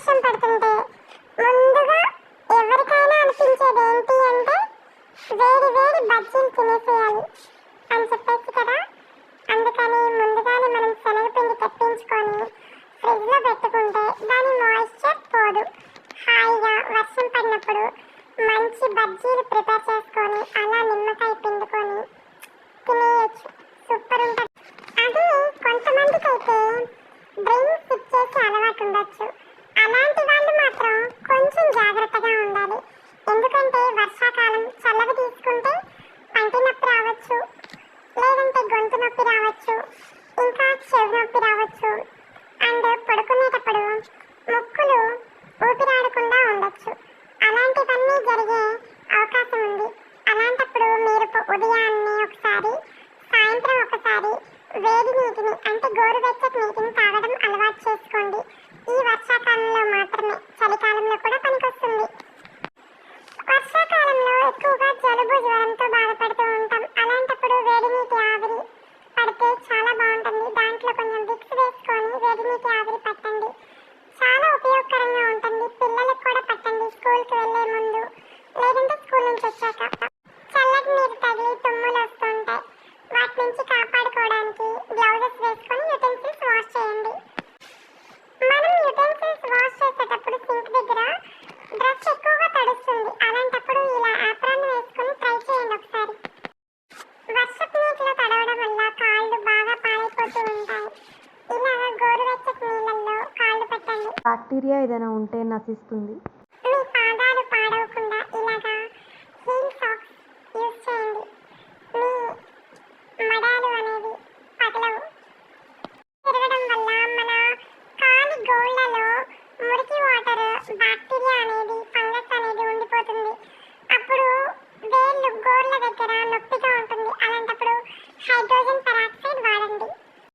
వర్షం పడుతుంటే ముందుగా ఎవరికైనా అనిపించేది ఏంటి అంటే వేడి వేడి బజ్జీలు తినేసేయాలి అని చెప్పేసి కదా. అందుకని ముందుగానే మనం శనగపిండి తెప్పించుకొని ఫ్రిడ్జ్లో పెట్టుకుంటే దాని మాయిశ్చర్ పోదు. హాయిగా వర్షం పడినప్పుడు మంచి బజ్జీలు ప్రిపేర్ చేసుకొని అలా నిమ్మకాయ పిండుకొని తినేయచ్చు. సూపర్ ఉంటుంది. అది కొంతమందికి అయితే బ్రెయిన్ స్కిప్ చేసే అలవాటు ఉండొచ్చు. అలాంటి వాళ్ళు మాత్రం కొంచెం జాగ్రత్తగా ఉండాలి. ఎందుకంటే వర్షాకాలం చల్లవి తీసుకుంటే పంటి నొప్పి రావచ్చు లేదంటే గొంతు నొప్పి రావచ్చు ఇంకా చెవి నొప్పి రావచ్చు అండ్ పడుకునేటప్పుడు ముక్కులు ఊపిరాడకుండా ఉండొచ్చు. అలాంటివన్నీ జరిగే అవకాశం ఉంది. అలాంటప్పుడు మీరు ఉదయాన్నే ఒకసారి సాయంత్రం ఒకసారి వేడి నీటిని అంటే గోరువెచ్చటి నీటిని బ్యాక్టీరియా ఏదైనా ఉంటే నశిస్తుంది.